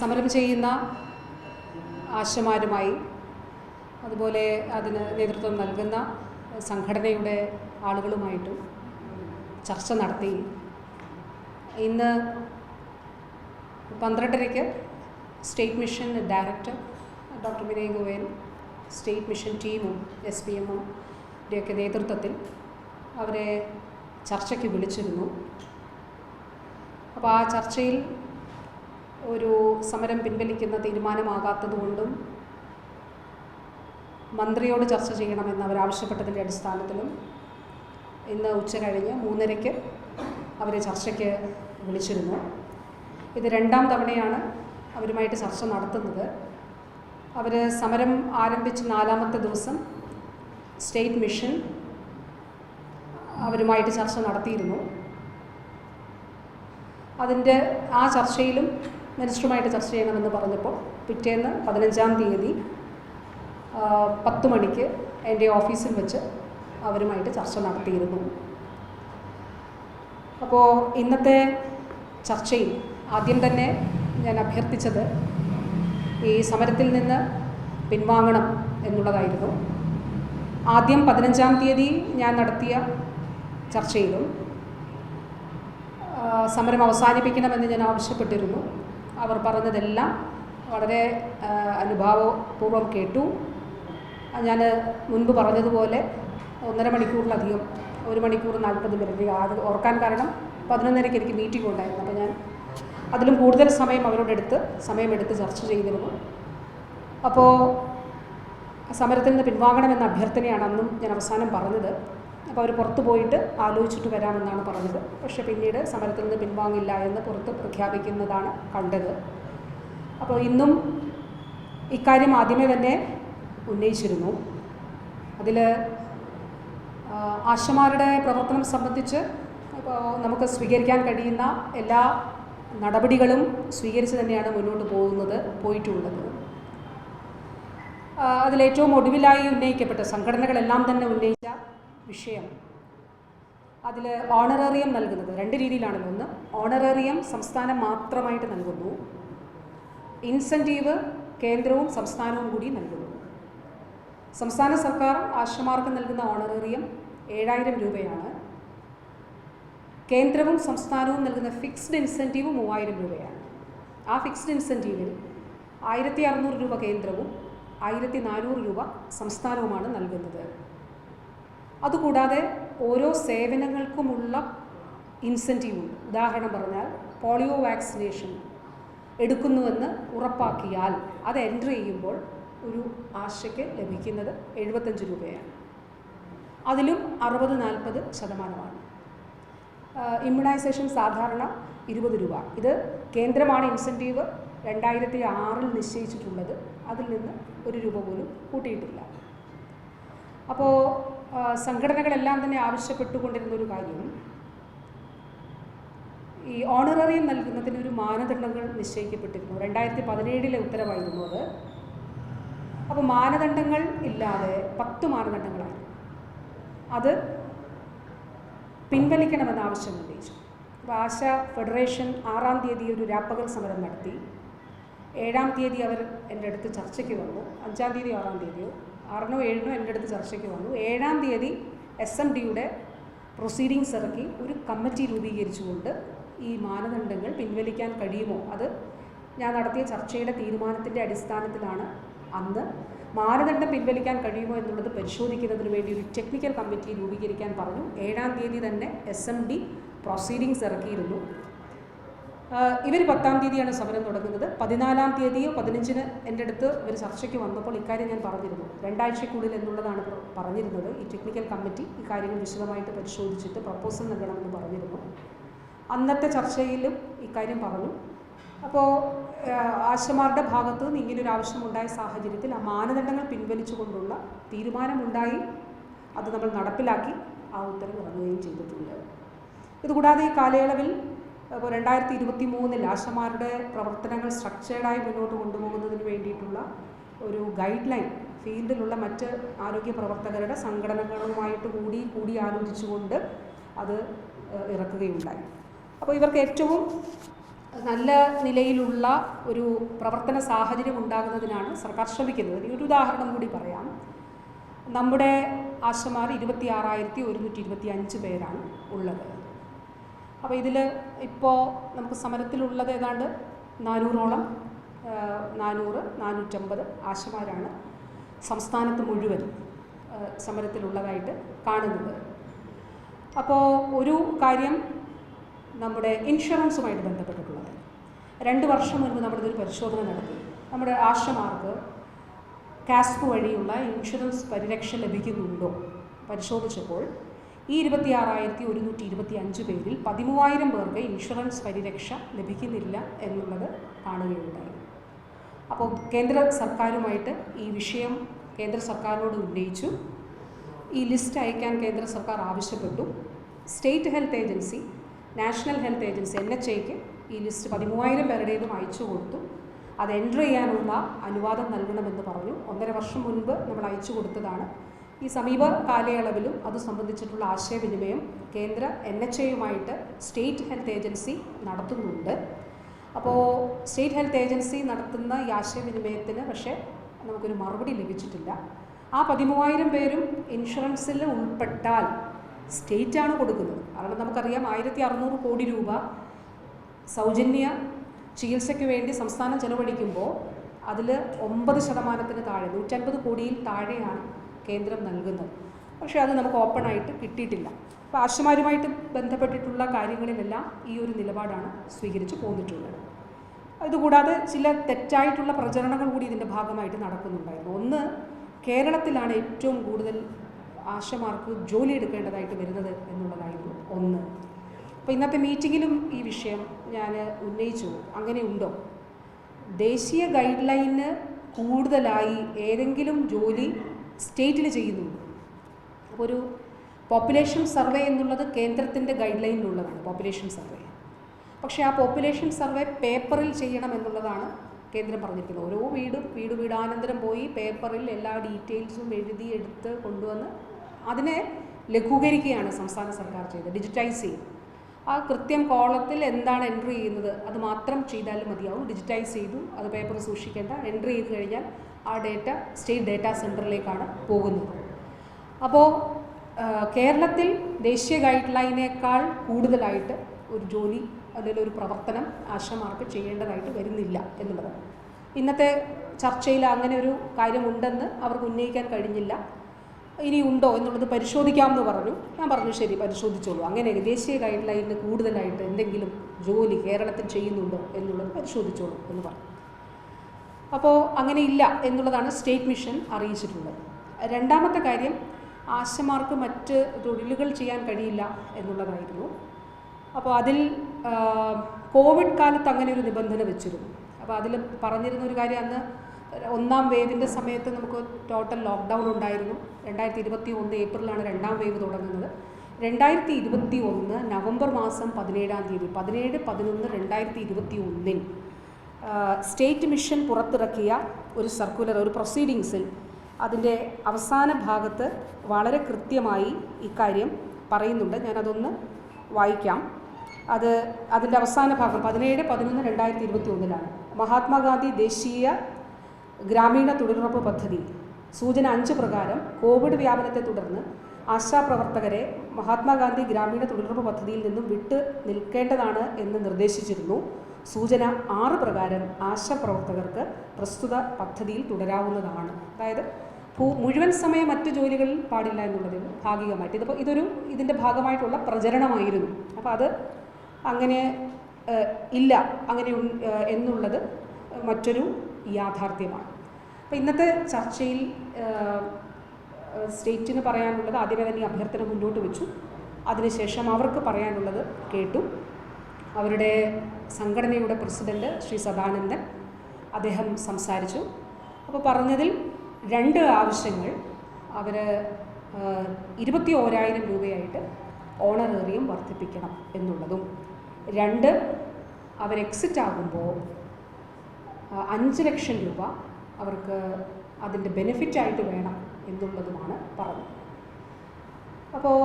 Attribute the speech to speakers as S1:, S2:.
S1: സമരം ചെയ്യുന്ന ആശമാരുമായി അതുപോലെ അതിന് നേതൃത്വം നൽകുന്ന സംഘടനയുടെ ആളുകളുമായിട്ടും ചർച്ച നടത്തി. ഇന്ന് പന്ത്രണ്ടരയ്ക്ക് state mission director doctor Vinay Goyal state mission ടീമും എസ് പി എമ്മും നേതൃത്വത്തിൽ അവരെ ചർച്ചയ്ക്ക് വിളിച്ചിരുന്നു. അപ്പോൾ ആ ചർച്ചയിൽ ഒരു സമരം പിൻവലിക്കുന്ന തീരുമാനമാകാത്തതുകൊണ്ടും മന്ത്രിയോട് ചർച്ച ചെയ്യണമെന്ന് അവർ ആവശ്യപ്പെട്ടതിന്റെ അടിസ്ഥാനത്തിലും ഇന്ന് ഉച്ച കഴിഞ്ഞ് മൂന്നരയ്ക്ക് അവരെ ചർച്ചയ്ക്ക് വിളിച്ചിരുന്നു. ഇത് രണ്ടാം തവണയാണ് അവരുമായിട്ട് ചർച്ച നടത്തുന്നത്. അവർ സമരം ആരംഭിച്ച് നാലാമത്തെ ദിവസം സ്റ്റേറ്റ് മിഷൻ അവരുമായിട്ട് ചർച്ച നടത്തിയിരുന്നു. അതിന്റെ ആ ചർച്ചയിലും മിനിസ്റ്ററുമായിട്ട് ചർച്ച ചെയ്യണമെന്ന് പറഞ്ഞപ്പോൾ പിറ്റേന്ന് പതിനഞ്ചാം തീയതി പത്ത് മണിക്ക് എന്റെ ഓഫീസിൽ വെച്ച് അവരുമായിട്ട് ചർച്ച നടത്തിയിരുന്നു. അപ്പോൾ ഇന്നത്തെ ചർച്ചയിൽ ആദ്യം തന്നെ ഞാൻ അഭ്യർത്ഥിച്ചത് ഈ സമരത്തിൽ നിന്ന് പിൻവാങ്ങണം എന്നുള്ളതായിരുന്നു. ആദ്യം പതിനഞ്ചാം തീയതി ഞാൻ നടത്തിയ ചർച്ചയിലും സമരം അവസാനിപ്പിക്കണമെന്ന് ഞാൻ ആവശ്യപ്പെട്ടിരുന്നു. അവർ പറഞ്ഞതെല്ലാം വളരെ അനുഭാവപൂർവം കേട്ടു. ഞാൻ മുൻപ് പറഞ്ഞതുപോലെ ഒന്നര മണിക്കൂറിലധികം ഒരു മണിക്കൂർ നാൽപ്പത് മിനിറ്റ് അത് ഓർക്കാൻ കാരണം പതിനൊന്നരയ്ക്ക് എനിക്ക് മീറ്റിംഗ് ഉണ്ടായിരുന്നു. അപ്പോൾ ഞാൻ അതിലും കൂടുതൽ സമയം അവരോടെടുത്ത് സമയമെടുത്ത് ചർച്ച ചെയ്തിരുന്നു. അപ്പോൾ സമരത്തിൽ നിന്ന് പിൻവാങ്ങണമെന്ന അഭ്യർത്ഥനയാണ് അന്നും ഞാൻ അവസാനം പറഞ്ഞത്. അപ്പോൾ അവർ പുറത്തു പോയിട്ട് ആലോചിച്ചിട്ട് വരാമെന്നാണ് പറഞ്ഞത്. പക്ഷേ പിന്നീട് സമരത്തിൽ നിന്ന് പിൻവാങ്ങില്ല എന്ന് പുറത്ത് പ്രഖ്യാപിക്കുന്നതാണ് കണ്ടത്. അപ്പോൾ ഇന്നും ഇക്കാര്യം ആദ്യമേ തന്നെ ഉന്നയിച്ചിരുന്നു. അതിൽ ആശമാരുടെ പ്രവർത്തനം സംബന്ധിച്ച് നമുക്ക് സ്വീകരിക്കാൻ കഴിയുന്ന എല്ലാ നടപടികളും സ്വീകരിച്ച് തന്നെയാണ് മുന്നോട്ട് പോകുന്നത് പോയിട്ടുള്ളത്. അതിലേറ്റവും ഒടുവിലായി ഉന്നയിക്കപ്പെട്ട സംഘടനകളെല്ലാം തന്നെ ഉന്നയിച്ച വിഷയം. അതിൽ ഓണറേറിയം നൽകുന്നത് രണ്ട് രീതിയിലാണല്ലോ ഒന്ന് ഓണറേറിയം സംസ്ഥാനം മാത്രമായിട്ട് നൽകുന്നു. ഇൻസെന്റീവ് കേന്ദ്രവും സംസ്ഥാനവും കൂടി നൽകുന്നു. സംസ്ഥാന സർക്കാർ ആശമാർക്ക് നൽകുന്ന ഓണറേറിയം ഏഴായിരം രൂപയാണ്. കേന്ദ്രവും സംസ്ഥാനവും നൽകുന്ന ഫിക്സ്ഡ് ഇൻസെന്റീവ് മൂവായിരം രൂപയാണ്. ആ ഫിക്സ്ഡ് ഇൻസെന്റീവിൽ ആയിരത്തി അറുന്നൂറ് രൂപ കേന്ദ്രവും ആയിരത്തി നാനൂറ് രൂപ സംസ്ഥാനവുമാണ് നൽകുന്നത്. അതുകൂടാതെ ഓരോ സേവനങ്ങൾക്കുമുള്ള ഇൻസെന്റീവ് ഉദാഹരണം പറഞ്ഞാൽ പോളിയോ വാക്സിനേഷൻ എടുക്കുന്നുവെന്ന് ഉറപ്പാക്കിയാൽ അത് എന്റർ ചെയ്യുമ്പോൾ ഒരു ആശയ്ക്ക് ലഭിക്കുന്നത് എഴുപത്തഞ്ച് രൂപയാണ്. അതിലും അറുപത് നാൽപ്പത് ശതമാനമാണ്. ഇമ്മ്യൂണൈസേഷൻ സാധാരണ ഇരുപത് രൂപ. ഇത് കേന്ദ്രമാണ് ഇൻസെന്റീവ് രണ്ടായിരത്തി ആറിൽ നിശ്ചയിച്ചിട്ടുള്ളത്. അതിൽ നിന്ന് ഒരു രൂപ പോലും കൂട്ടിയിട്ടില്ല. അപ്പോൾ സംഘടനകളെല്ലാം തന്നെ ആവശ്യപ്പെട്ടുകൊണ്ടിരുന്ന ഒരു കാര്യം ഈ ഓണററിയം നൽകുന്നതിന് ഒരു മാനദണ്ഡങ്ങൾ നിശ്ചയിക്കപ്പെട്ടിരുന്നു. രണ്ടായിരത്തി പതിനേഴിലെ ഉത്തരവായിരുന്നു അത്. അപ്പോൾ മാനദണ്ഡങ്ങൾ ഇല്ലാതെ പത്ത് മാനദണ്ഡങ്ങളായിരുന്നു അത് പിൻവലിക്കണമെന്ന് ആവശ്യം ഉന്നയിച്ചു. അപ്പോൾ ആശ ഫെഡറേഷൻ ആറാം തീയതി ഒരു രാപ്പകൽ സമരം നടത്തി. ഏഴാം തീയതി അവർ എന്റെ അടുത്ത് ചർച്ചയ്ക്ക് വന്നു. അഞ്ചാം തീയതി ആറാം തീയതിയോ ആറിനോ ഏഴിനോ എന്റെ അടുത്ത് ചർച്ചയ്ക്ക് വന്നു. ഏഴാം തീയതി എസ് എം ഡിയുടെ പ്രൊസീഡിങ്സ് ഇറക്കി ഒരു കമ്മിറ്റി രൂപീകരിച്ചുകൊണ്ട് ഈ മാനദണ്ഡങ്ങൾ പിൻവലിക്കാൻ കഴിയുമോ? അത് ഞാൻ നടത്തിയ ചർച്ചയുടെ തീരുമാനത്തിന്റെ അടിസ്ഥാനത്തിലാണ് അന്ന് മാനദണ്ഡം പിൻവലിക്കാൻ കഴിയുമോ എന്നുള്ളത് പരിശോധിക്കുന്നതിന് വേണ്ടി ഒരു ടെക്നിക്കൽ കമ്മിറ്റി രൂപീകരിക്കാൻ പറഞ്ഞു. ഏഴാം തീയതി തന്നെ എസ് എം ഡി പ്രൊസീഡിങ്സ് ഇറക്കിയിരുന്നു. ഇവർ പത്താം തീയതിയാണ് സമരം തുടങ്ങുന്നത്. പതിനാലാം തീയതിയോ പതിനഞ്ചിന് എന്റെ അടുത്ത് ഇവർ ചർച്ചയ്ക്ക് വന്നപ്പോൾ ഇക്കാര്യം ഞാൻ പറഞ്ഞിരുന്നു. രണ്ടാഴ്ചക്കുള്ളിൽ എന്നുള്ളതാണ് പറഞ്ഞിരുന്നത്. ഈ ടെക്നിക്കൽ കമ്മിറ്റി ഈ കാര്യങ്ങൾ വിശദമായിട്ട് പരിശോധിച്ചിട്ട് പ്രപ്പോസൽ നൽകണമെന്ന് പറഞ്ഞിരുന്നു. അന്നത്തെ ചർച്ചയിലും ഇക്കാര്യം പറഞ്ഞു. അപ്പോൾ ആശമാരുടെ ഭാഗത്തു നിന്ന് ഇങ്ങനൊരു ആവശ്യമുണ്ടായ സാഹചര്യത്തിൽ ആ മാനദണ്ഡങ്ങൾ പിൻവലിച്ചുകൊണ്ടുള്ള തീരുമാനമുണ്ടായി. അത് നമ്മൾ നടപ്പിലാക്കി ആ ഉത്തരവ് ഇറങ്ങുകയും ചെയ്തിട്ടുണ്ട്. ഇതുകൂടാതെ ഈ കാലയളവിൽ ഇപ്പോൾ രണ്ടായിരത്തി ഇരുപത്തി മൂന്നിൽ ആശമാരുടെ പ്രവർത്തനങ്ങൾ സ്ട്രക്ചേർഡായി മുന്നോട്ട് കൊണ്ടുപോകുന്നതിന് വേണ്ടിയിട്ടുള്ള ഒരു ഗൈഡ് ലൈൻ ഫീൽഡിലുള്ള മറ്റ് ആരോഗ്യ പ്രവർത്തകരുടെ സംഘടനകളുമായിട്ട് കൂടി കൂടി ആലോചിച്ചുകൊണ്ട് അത് ഇറക്കുകയുണ്ടായി. അപ്പോൾ ഇവർക്ക് ഏറ്റവും നല്ല നിലയിലുള്ള ഒരു പ്രവർത്തന സാഹചര്യം ഉണ്ടാകുന്നതിനാണ് സർക്കാർ ശ്രമിക്കുന്നത്. ഒരു ഉദാഹരണം കൂടി പറയാം. നമ്മുടെ ആശമാർ ഇരുപത്തി ആറായിരത്തി ഒരുന്നൂറ്റി ഇരുപത്തി അഞ്ച് പേരാണ് ഉള്ളത്. അപ്പോൾ ഇതിൽ ഇപ്പോൾ നമുക്ക് സമരത്തിലുള്ളത് ഏതാണ്ട് നാനൂറോളം നാനൂറ് നാനൂറ്റമ്പത് ആശമാരാണ് സംസ്ഥാനത്ത് മുഴുവൻ സമരത്തിലുള്ളതായിട്ട് കാണുന്നത്. അപ്പോൾ ഒരു കാര്യം നമ്മുടെ ഇൻഷുറൻസുമായിട്ട് ബന്ധപ്പെട്ടിട്ടുള്ളത്. രണ്ട് വർഷം മുൻപ് നമ്മളിതൊരു പരിശോധന നടത്തി. നമ്മുടെ ആശമാർക്ക് കാസ്ക് വഴിയുള്ള ഇൻഷുറൻസ് പരിരക്ഷ ലഭിക്കുന്നുണ്ടോ? പരിശോധിച്ചപ്പോൾ ഈ ഇരുപത്തിയാറായിരത്തി ഒരുന്നൂറ്റി ഇരുപത്തി അഞ്ച് പേരിൽ പതിമൂവായിരം പേർക്ക് ഇൻഷുറൻസ് പരിരക്ഷ ലഭിക്കുന്നില്ല എന്നുള്ളത് കാണുകയുണ്ടായി. അപ്പോൾ കേന്ദ്ര സർക്കാരുമായിട്ട് ഈ വിഷയം കേന്ദ്ര സർക്കാരിനോട് ഉന്നയിച്ചു. ഈ ലിസ്റ്റ് അയക്കാൻ കേന്ദ്ര സർക്കാർ ആവശ്യപ്പെട്ടു. State health agency national health agency N H ഐക്ക് ഈ ലിസ്റ്റ് പതിമൂവായിരം പേരുടേതും അയച്ചു കൊടുത്തു. അത് എന്റർ ചെയ്യാനുള്ള അനുവാദം നൽകണമെന്ന് പറഞ്ഞു. ഒന്നര വർഷം മുൻപ് നമ്മൾ അയച്ചു കൊടുത്തതാണ്. ഈ സമീപ കാലയളവിലും അത് സംബന്ധിച്ചിട്ടുള്ള ആശയവിനിമയം കേന്ദ്ര എൻ എച്ച് എയുമായിട്ട് സ്റ്റേറ്റ് ഹെൽത്ത് ഏജൻസി നടത്തുന്നുണ്ട്. അപ്പോൾ സ്റ്റേറ്റ് ഹെൽത്ത് ഏജൻസി നടത്തുന്ന ഈ ആശയവിനിമയത്തിന് പക്ഷേ നമുക്കൊരു മറുപടി ലഭിച്ചിട്ടില്ല. ആ പതിമൂവായിരം പേരും ഇൻഷുറൻസിൽ ഉൾപ്പെട്ടാൽ സ്റ്റേറ്റാണ് കൊടുക്കുന്നത്. കാരണം നമുക്കറിയാം ആയിരത്തി അറുന്നൂറ് കോടി രൂപ സൗജന്യ ചികിത്സയ്ക്ക് വേണ്ടി സംസ്ഥാനം ചെലവഴിക്കുമ്പോൾ അതിൽ ഒമ്പത് ശതമാനത്തിന് താഴെ നൂറ്റൻപത് കോടിയിൽ താഴെയാണ് കേന്ദ്രം നൽകുന്നത് പക്ഷേ അത് നമുക്ക് ഓപ്പണായിട്ട് കിട്ടിയിട്ടില്ല. അപ്പോൾ ആശുമാരുമായിട്ട് ബന്ധപ്പെട്ടിട്ടുള്ള കാര്യങ്ങളിലെല്ലാം ഈ ഒരു നിലപാടാണ് സ്വീകരിച്ചു പോന്നിട്ടുള്ളത്. ഇതുകൂടാതെ ചില തെറ്റായിട്ടുള്ള പ്രചരണങ്ങൾ കൂടി ഇതിന്റെ ഭാഗമായിട്ട് നടക്കുന്നുണ്ടായിരുന്നു. ഒന്ന് കേരളത്തിലാണ് ഏറ്റവും കൂടുതൽ ആശമാർക്ക് ജോലി എടുക്കേണ്ടതായിട്ട് വരുന്നത് എന്നുള്ളതായിരുന്നു ഒന്ന്. അപ്പോൾ ഇന്നത്തെ മീറ്റിങ്ങിലും ഈ വിഷയം ഞാൻ ഉന്നയിച്ചു. അങ്ങനെയുണ്ടോ ദേശീയ ഗൈഡ് ലൈന് കൂടുതലായി ഏതെങ്കിലും ജോലി സ്റ്റേറ്റിൽ ചെയ്യുന്നുണ്ട് അപ്പോൾ ഒരു പോപ്പുലേഷൻ സർവേ എന്നുള്ളത് കേന്ദ്രത്തിന്റെ ഗൈഡ് ലൈനിലുള്ളതാണ് പോപ്പുലേഷൻ സർവേ. പക്ഷേ ആ പോപ്പുലേഷൻ സർവേ പേപ്പറിൽ ചെയ്യണം എന്നുള്ളതാണ് കേന്ദ്രം പറഞ്ഞിട്ടുള്ളത് ഓരോ വീടും വീട് വീടാനന്തരം പോയി പേപ്പറിൽ എല്ലാ ഡീറ്റെയിൽസും എഴുതി എടുത്ത് കൊണ്ടുവന്ന് അതിനെ ലഘൂകരിക്കുകയാണ് സംസ്ഥാന സർക്കാർ ചെയ്തത് ഡിജിറ്റൈസ് ചെയ്യും. ആ കൃത്യം കോളത്തിൽ എന്താണ് എൻട്രി ചെയ്യുന്നത് അത് മാത്രം ചെയ്താലും മതിയാവും. ഡിജിറ്റൈസ് ചെയ്തു അത് പേപ്പർ സൂക്ഷിക്കേണ്ട എൻട്രി ചെയ്ത് കഴിഞ്ഞാൽ ആ ഡേറ്റ സ്റ്റേറ്റ് ഡേറ്റാ സെന്ററിലേക്കാണ് പോകുന്നത്. അപ്പോൾ കേരളത്തിൽ ദേശീയ ഗൈഡ് ലൈനേക്കാൾ കൂടുതലായിട്ട് ഒരു ജോലി അല്ലെങ്കിൽ ഒരു പ്രവർത്തനം ആശമാർക്ക് ചെയ്യേണ്ടതായിട്ട് വരുന്നില്ല എന്നുള്ളത്. ഇന്നത്തെ ചർച്ചയിൽ അങ്ങനെ ഒരു കാര്യമുണ്ടെന്ന് അവർക്ക് ഉന്നയിക്കാൻ കഴിഞ്ഞില്ല. ഇനി ഉണ്ടോ എന്നുള്ളത് പരിശോധിക്കാമെന്ന് പറഞ്ഞു. ഞാൻ പറഞ്ഞു ശരി പരിശോധിച്ചോളൂ. അങ്ങനെ ദേശീയ ഗൈഡ് ലൈനിന് കൂടുതലായിട്ട് എന്തെങ്കിലും ജോലി കേരളത്തിൽ ചെയ്യുന്നുണ്ടോ എന്നുള്ളത് പരിശോധിച്ചോളൂ എന്ന് പറഞ്ഞു. അപ്പോൾ അങ്ങനെ ഇല്ല എന്നുള്ളതാണ് സ്റ്റേറ്റ് മിഷൻ അറിയിച്ചിട്ടുള്ളത്. രണ്ടാമത്തെ കാര്യം ആശമാർക്ക് മറ്റ് തൊഴിലുകൾ ചെയ്യാൻ കഴിയില്ല എന്നുള്ളതായിരുന്നു. അപ്പോൾ അതിൽ കോവിഡ് കാലത്ത് അങ്ങനെ ഒരു നിബന്ധന വെച്ചിരുന്നു. അപ്പോൾ അതിൽ പറഞ്ഞിരുന്ന ഒരു കാര്യം അന്ന് ഒന്നാം വേവിന്റെ സമയത്ത് നമുക്ക് ടോട്ടൽ ലോക്ക്ഡൗൺ ഉണ്ടായിരുന്നു. രണ്ടായിരത്തി ഇരുപത്തി ഒന്ന് ഏപ്രിലാണ് രണ്ടാം വേവ് തുടങ്ങുന്നത്. രണ്ടായിരത്തി ഇരുപത്തി ഒന്ന് നവംബർ മാസം പതിനേഴാം തീയതി പതിനേഴ് പതിനൊന്ന് രണ്ടായിരത്തി ഇരുപത്തി ഒന്നിൽ സ്റ്റേറ്റ് മിഷൻ പുറത്തിറക്കിയ ഒരു സർക്കുലർ ഒരു പ്രൊസീഡിങ്സിൽ അതിന്റെ അവസാന ഭാഗത്ത് വളരെ കൃത്യമായി ഇക്കാര്യം പറയുന്നുണ്ട്. ഞാനതൊന്ന് വായിക്കാം. അത് അതിന്റെ അവസാന ഭാഗം പതിനേഴ് പതിനൊന്ന് രണ്ടായിരത്തി ഇരുപത്തി ഒന്നിലാണ് മഹാത്മാഗാന്ധി ദേശീയ ഗ്രാമീണ തൊഴിലുറപ്പ് പദ്ധതി. സൂചന അഞ്ച് പ്രകാരം കോവിഡ് വ്യാപനത്തെ തുടർന്ന് ആശാപ്രവർത്തകരെ മഹാത്മാഗാന്ധി ഗ്രാമീണ തൊഴിലുറപ്പ് പദ്ധതിയിൽ നിന്നും വിട്ട് നിൽക്കേണ്ടതാണ് എന്ന് നിർദ്ദേശിച്ചിരുന്നു. സൂചന ആറ് പ്രകാരം ആശാപ്രവർത്തകർക്ക് പ്രസ്തുത പദ്ധതിയിൽ തുടരാവുന്നതാണ്. അതായത് ഭൂ മുഴുവൻ സമയം മറ്റ് ജോലികളിൽ പാടില്ല എന്നുള്ളതിൽ ഭാഗികമായിട്ട്. ഇതിപ്പോൾ ഇതൊരു ഇതിന്റെ ഭാഗമായിട്ടുള്ള പ്രചരണമായിരുന്നു. അപ്പോൾ അത് അങ്ങനെ ഇല്ല അങ്ങനെ എന്നുള്ളത് മറ്റൊരു യാഥാർത്ഥ്യമാണ്. അപ്പോൾ ഇന്നത്തെ ചർച്ചയിൽ സ്റ്റേറ്റിന് പറയാനുള്ളത് ആദ്യമേ തന്നെ അഭ്യർത്ഥന മുന്നോട്ട് വെച്ചു. അതിനുശേഷം അവർക്ക് പറയാനുള്ളത് കേട്ടു. അവരുടെ സംഘടനയുടെ പ്രസിഡന്റ് ശ്രീ സദാനന്ദൻ അദ്ദേഹം സംസാരിച്ചു. അപ്പോൾ പറഞ്ഞതിൽ രണ്ട് ആവശ്യങ്ങൾ. അവർ ഇരുപത്തി ഓരായിരം രൂപയായിട്ട് ഓണറേറിയം വർദ്ധിപ്പിക്കണം എന്നുള്ളതും. രണ്ട് അവർ എക്സിറ്റ് ആകുമ്പോൾ അഞ്ച് ലക്ഷം രൂപ അവർക്ക് അതിന്റെ ബെനിഫിറ്റായിട്ട് വേണം എന്നുള്ളതുമാണ് പറഞ്ഞത്. അപ്പോൾ